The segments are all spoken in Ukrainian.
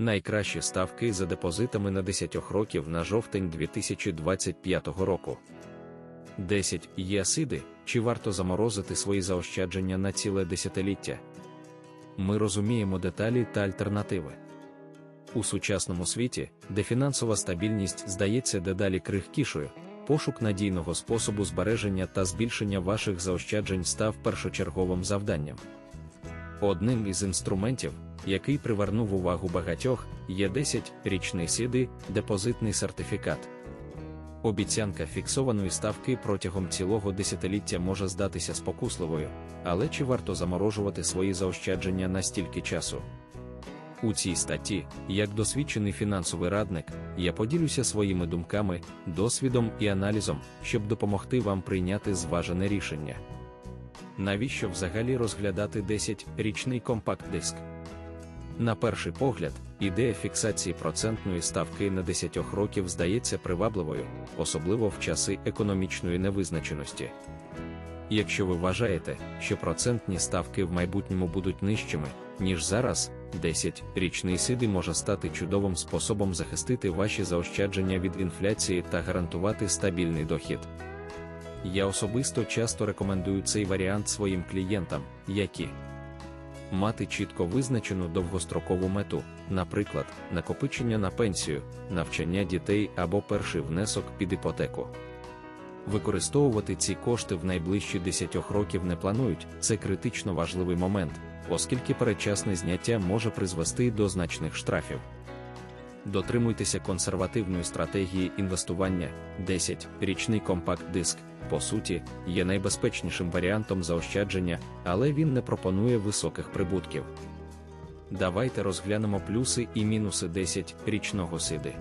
Найкращі ставки за депозитами на 10 років на жовтень 2025 року. 10. Єсиди, чи варто заморозити свої заощадження на ціле десятиліття? Ми розуміємо деталі та альтернативи. У сучасному світі, де фінансова стабільність здається дедалі крихкішою, пошук надійного способу збереження та збільшення ваших заощаджень став першочерговим завданням. Одним із інструментів, який привернув увагу багатьох, є 10-річний сіди, депозитний сертифікат. Обіцянка фіксованої ставки протягом цілого десятиліття може здатися спокусливою, але чи варто заморожувати свої заощадження на стільки часу? У цій статті, як досвідчений фінансовий радник, я поділюся своїми думками, досвідом і аналізом, щоб допомогти вам прийняти зважене рішення. Навіщо взагалі розглядати 10-річний компакт-диск? На перший погляд, ідея фіксації процентної ставки на 10 років здається привабливою, особливо в часи економічної невизначеності. Якщо ви вважаєте, що процентні ставки в майбутньому будуть нижчими, ніж зараз, 10-річний сиди може стати чудовим способом захистити ваші заощадження від інфляції та гарантувати стабільний дохід. Я особисто часто рекомендую цей варіант своїм клієнтам, які мати чітко визначену довгострокову мету, наприклад, накопичення на пенсію, навчання дітей або перший внесок під іпотеку. Використовувати ці кошти в найближчі 10 років не планують, це критично важливий момент, оскільки передчасне зняття може призвести до значних штрафів. Дотримуйтеся консервативної стратегії інвестування 10 річний компакт-диск, по суті, є найбезпечнішим варіантом заощадження, але він не пропонує високих прибутків. Давайте розглянемо плюси і мінуси 10 річного сиди.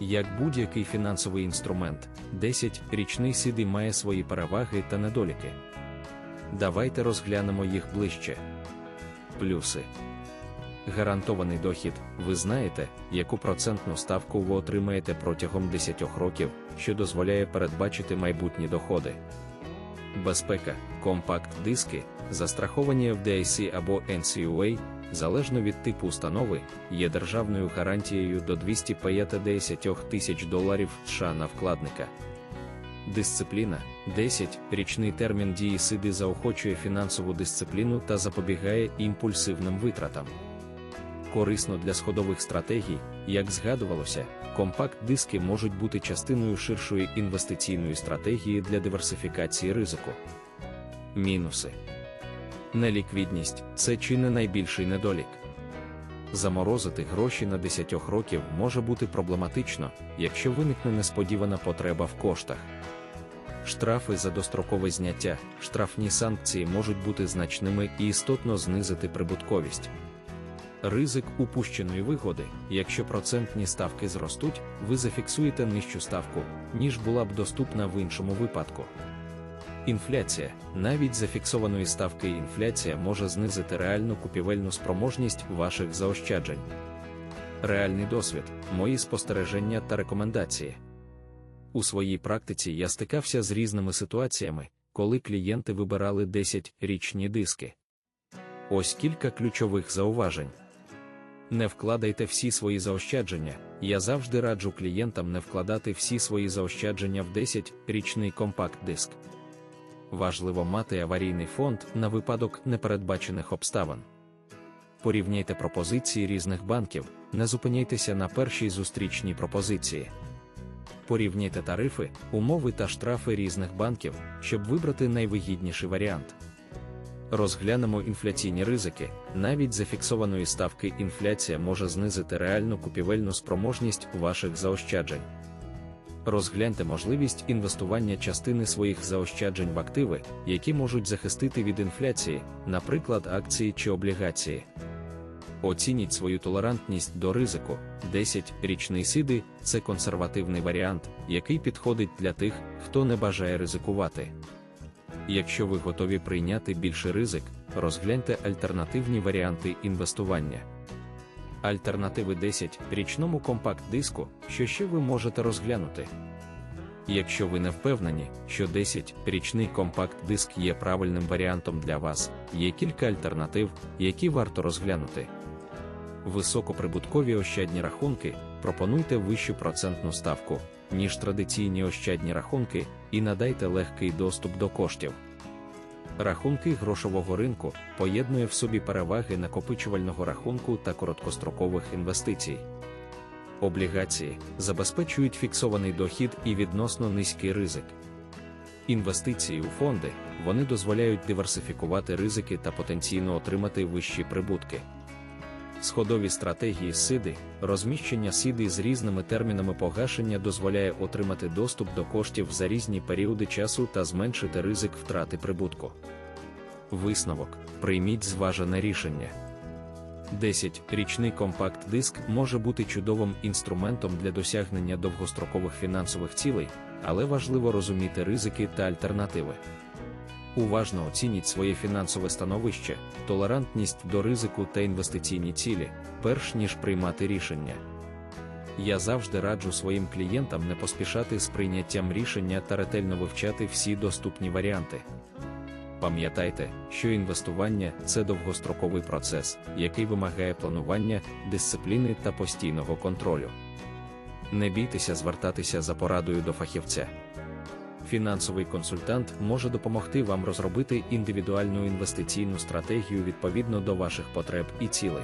Як будь-який фінансовий інструмент, 10 річний сиди має свої переваги та недоліки. Давайте розглянемо їх ближче. Плюси. Гарантований дохід, ви знаєте, яку процентну ставку ви отримаєте протягом 10 років, що дозволяє передбачити майбутні доходи. Безпека, компакт-диски, застраховані FDIC або NCUA, залежно від типу установи, є державною гарантією до 250 тисяч доларів США на вкладника. Дисципліна 10. Річний термін дії сиди заохочує фінансову дисципліну та запобігає імпульсивним витратам корисно для сходових стратегій, як згадувалося, компакт-диски можуть бути частиною ширшої інвестиційної стратегії для диверсифікації ризику. Мінуси неліквідність це чи не найбільший недолік. Заморозити гроші на 10 років може бути проблематично, якщо виникне несподівана потреба в коштах. Штрафи за дострокове зняття, штрафні санкції можуть бути значними і істотно знизити прибутковість. Ризик упущеної вигоди, якщо процентні ставки зростуть, ви зафіксуєте нижчу ставку, ніж була б доступна в іншому випадку. Інфляція, навіть зафіксованої ставки інфляція може знизити реальну купівельну спроможність ваших заощаджень. Реальний досвід, мої спостереження та рекомендації. У своїй практиці я стикався з різними ситуаціями, коли клієнти вибирали 10-річні диски. Ось кілька ключових зауважень. Не вкладайте всі свої заощадження. Я завжди раджу клієнтам не вкладати всі свої заощадження в 10-річний компакт-диск. Важливо мати аварійний фонд на випадок непередбачених обставин. Порівняйте пропозиції різних банків, не зупиняйтеся на першій зустрічній пропозиції. Порівняйте тарифи, умови та штрафи різних банків, щоб вибрати найвигідніший варіант. Розглянемо інфляційні ризики. Навіть зафіксованої ставки інфляція може знизити реальну купівельну спроможність ваших заощаджень. Розгляньте можливість інвестування частини своїх заощаджень в активи, які можуть захистити від інфляції, наприклад, акції чи облігації. Оцініть свою толерантність до ризику. 10 річний сиди це консервативний варіант, який підходить для тих, хто не бажає ризикувати. Якщо ви готові прийняти більший ризик, розгляньте альтернативні варіанти інвестування. Альтернативи 10 річному компакт-диску, що ще ви можете розглянути. Якщо ви не впевнені, що 10-річний компакт-диск є правильним варіантом для вас, є кілька альтернатив, які варто розглянути. Високоприбуткові ощадні рахунки пропонуйте вищу процентну ставку, ніж традиційні ощадні рахунки, і надайте легкий доступ до коштів. Рахунки грошового ринку поєднує в собі переваги накопичувального рахунку та короткострокових інвестицій. Облігації забезпечують фіксований дохід і відносно низький ризик. Інвестиції у фонди вони дозволяють диверсифікувати ризики та потенційно отримати вищі прибутки. Сходові стратегії СИДи, розміщення СІДи з різними термінами погашення дозволяє отримати доступ до коштів за різні періоди часу та зменшити ризик втрати прибутку. Висновок: прийміть зважене рішення. 10. Річний компакт-диск може бути чудовим інструментом для досягнення довгострокових фінансових цілей, але важливо розуміти ризики та альтернативи. Уважно оцініть своє фінансове становище, толерантність до ризику та інвестиційні цілі, перш ніж приймати рішення. Я завжди раджу своїм клієнтам не поспішати з прийняттям рішення та ретельно вивчати всі доступні варіанти. Пам'ятайте, що інвестування це довгостроковий процес, який вимагає планування, дисципліни та постійного контролю. Не бійтеся звертатися за порадою до фахівця. Фінансовий консультант може допомогти вам розробити індивідуальну інвестиційну стратегію відповідно до ваших потреб і цілей.